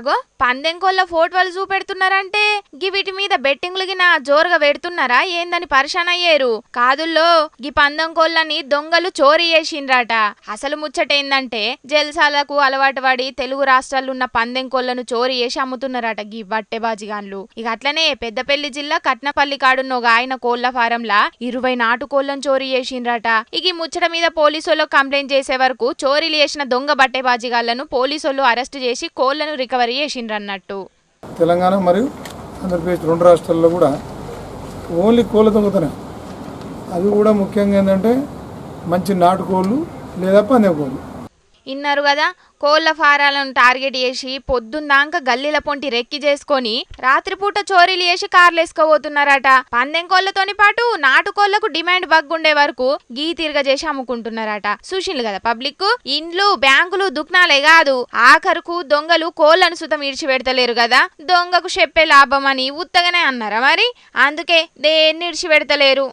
అగో పందెం కోళ్ళ ఫోటోలు చూపెడుతున్నారంటే గి వీటి మీద బెట్టింగ్లు గిన జోరుగా పెడుతున్నారా? ఏందని పరిశాన్ అయ్యేరు. కాదుల్లో గీ పందెం కోళ్ళని దొంగలు చోరీ చేసిండ్రాట. అసలు ముచ్చటేందంటే జల్సాలకు అలవాటు పడి తెలుగు రాష్ట్రాల్లో ఉన్న పందెం కోళ్ళను చోరీ చేసి అమ్ముతున్నారట గీ బట్టెబాజిగాన్లు ఇక అట్లనే పెద్దపల్లి జిల్లా కట్నపల్లి కాడున్న ఒక ఆయన కోళ్ళ ఫారంలా ఇరవై నాటు కోళ్ళను చోరీ చేసిండ్రాట. ఇక ముచ్చట మీద పోలీసులో కంప్లైంట్ చేసే వరకు చోరీలు చేసిన దొంగ బట్టెబాజిగాళ్ళను పోలీసులు అరెస్టు చేసి కోళ్ళను రికవరీ చేసిండ్రన్నట్టు తెలంగాణ మరియు ఆంధ్రప్రదేశ్ రెండు రాష్ట్రాల్లో కూడా ఓన్లీ కోళ్ళ దొంగతనం అది కూడా ముఖ్యంగా ఏంటంటే మంచి నాటుకోళ్ళు లేదా పందే కోళ్ళు. ఇన్నారు కదా కోళ్ళ ఫారాలను టార్గెట్ చేసి పొద్దున్నాక గల్లీల పొంటి రెక్కి చేసుకొని రాత్రిపూట చోరీలు చేసి కార్లు వేసుకోబోతున్నారట. పందెం కోళ్ళతోని పాటు నాటు కోళ్ళకు డిమాండ్ బగ్గుండే వరకు గీ తిరగ చేసి అమ్ముకుంటున్నారట. చూసిండ్రు కదా పబ్లిక్ ఇండ్లు బ్యాంకులు దుకాణాలే కాదు. ఆఖరుకు దొంగలు కోళ్ళను సుతం ఇడిచి పెడతలేరు కదా. దొంగకు చెప్పే లాభం అని ఉత్తగానే అన్నారా మరి? అందుకే దేన్ని ఇడిచి పెడతలేరు